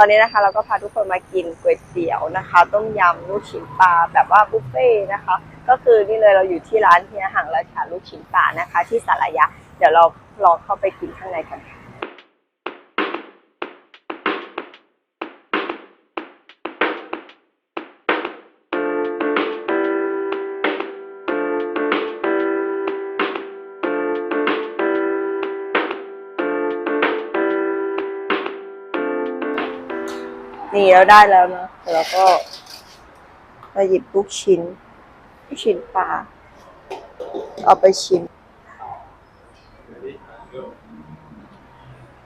ตอนนี้นะคะเราก็พาทุกคนมากินก๋วยเตี๋ยวนะคะ ต้มยำลูกชิ้นปลาแบบว่าบุฟเฟ่นะคะ ก็คือนี่เลยเราอยู่ที่ร้านเฮียหังราชาลูกชิ้นปลานะคะ ที่สารยะ เดี๋ยวเราลองเข้าไปกินข้างในกันค่ะ นี่เราได้แล้วนะแล้วก็มาหยิบลูกชิ้นลูกชิ้นปลาเอาไปชิม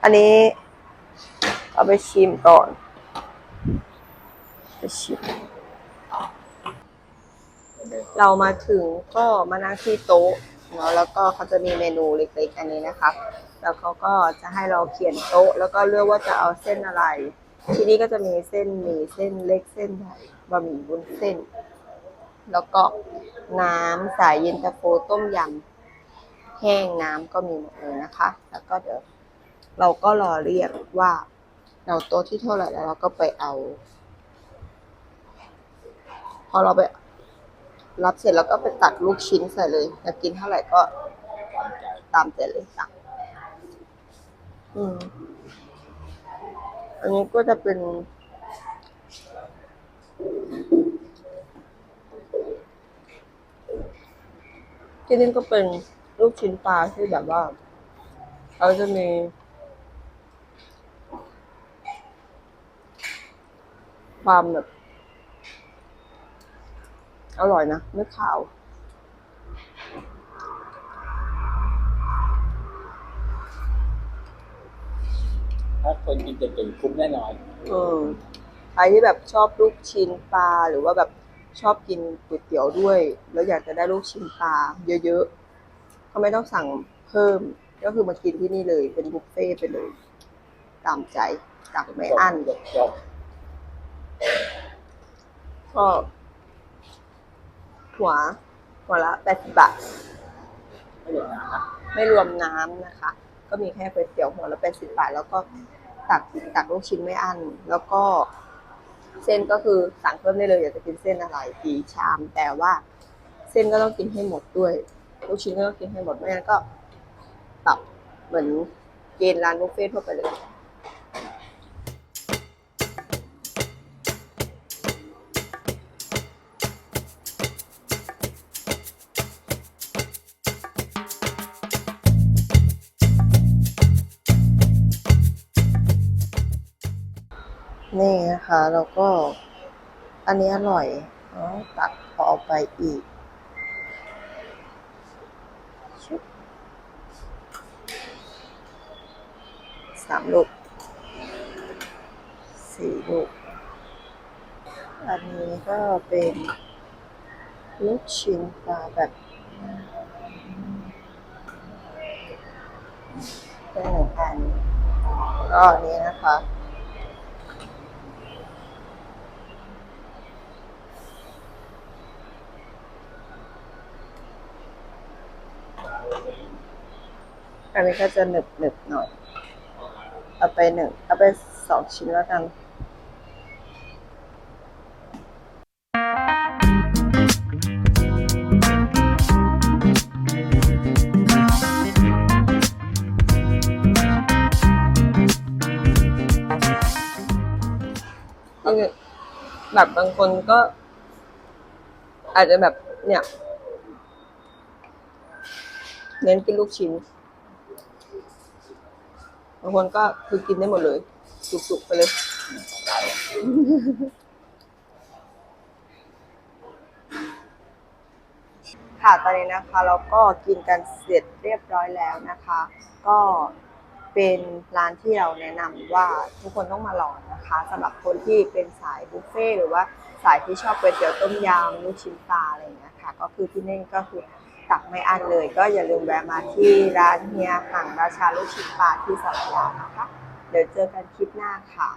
อันนี้ เอาไปชิมก่อนไปชิมเรามาถึงก็มานั่งที่โต๊ะเนาะแล้วก็เขาจะมีเมนูเล็กๆอันนี้นะคะ แล้วเขาก็จะให้เราเขียนโต๊ะ แล้วก็เลือกว่าจะเอาเส้นอะไร ที่นี่ก็จะมีเส้นหมี่เส้นเล็กเส้นใหญ่บะหมี่วุ้นเส้น แล้วก็น้ำสายเย็นตาโฟต้มยำแห้งน้ำก็มีหมดเลยนะคะ แล้วก็เดี๋ยวเราก็รอเรียกว่าเราโต๊ะที่เท่าไหร่แล้วเราก็ไปเอา พอเราไปรับเสร็จแล้วก็ไปตักลูกชิ้นใส่เลยอยากกินเท่าไหร่ก็ตามใจเลยสั่งอืม อันนี้ก็จะเป็นที่นี่ก็เป็นลูกชิ้นปลาที่แบบว่าเขาจะมีความแบบอร่อยนะ ไม่ขาว ถ้าคนกินเก่งๆคุ้มแน่นอนเออใครที่แบบชอบลูกชิ้นปลาหรือว่าแบบชอบกินก๋วยเตี๋ยวด้วย แล้วอยากจะได้ลูกชิ้นปลาเยอะๆก็ไม่ต้องสั่งเพิ่ม ก็คือมากินที่นี่เลย เป็นบุฟเฟ่ต์ไปเลย ตามใจตักไม่อั้นจบก็หัวหัวละแปดสิบบาทไม่เหลือนะไม่รวมน้ำนะคะ ก็มีแค่ก๋วยเตี๋ยวหัวละแปดสิบบาท แล้วก็ตักตักลูกชิ้นไม่อั้นแล้วก็ เส้นก็คือสั่งเพิ่มได้เลยอยากจะกินเส้นอะไรกี่ชาม แต่ว่าเส้นก็ต้องกินให้หมดด้วย ลูกชิ้นก็ต้องกินให้หมดไม่งั้นก็ปรับเหมือนเกณฑ์ร้านบุฟเฟ่ต์ทั่วไปเลย นี่นะคะ แล้วก็อันนี้อร่อยอตักพออาไปอีกสามลูกสี่ลูก อันนี้ก็เป็นลูกชิ้นปลาแบบเป็นหนึ่งอันก็อันนี้นะคะ อันนี้ก็จะหนึบหนึบหน่อย เอาไปหนึ่งเอาไปสองชิ้นแล้วกันคือแบบบางคนก็ อาจจะแบบเนี่ย เน้นกินลูกชิ้น บางคนก็คือกินได้หมดเลย จุกๆไปเลย ค่ะตอนนี้นะคะเราก็กินกันเสร็จเรียบร้อยแล้วนะคะ ก็เป็นร้านที่เราแนะนำว่าทุกคนต้องมาลองนะคะสำหรับคนที่เป็นสายบุฟเฟ่หรือว่าสายที่ชอบก๋วยเตี๋ยวต้มยำลูกชิ้นปลาอะไรอย่างเงี้ยค่ะ ก็คือที่นี่ก็คือ ตักไม่อั้นเลย ก็อย่าลืมแวะมาที่ร้านเฮียหังราชาลูกชิ้นปลาที่สระยานะคะ เดี๋ยวเจอกันคลิปหน้าค่ะ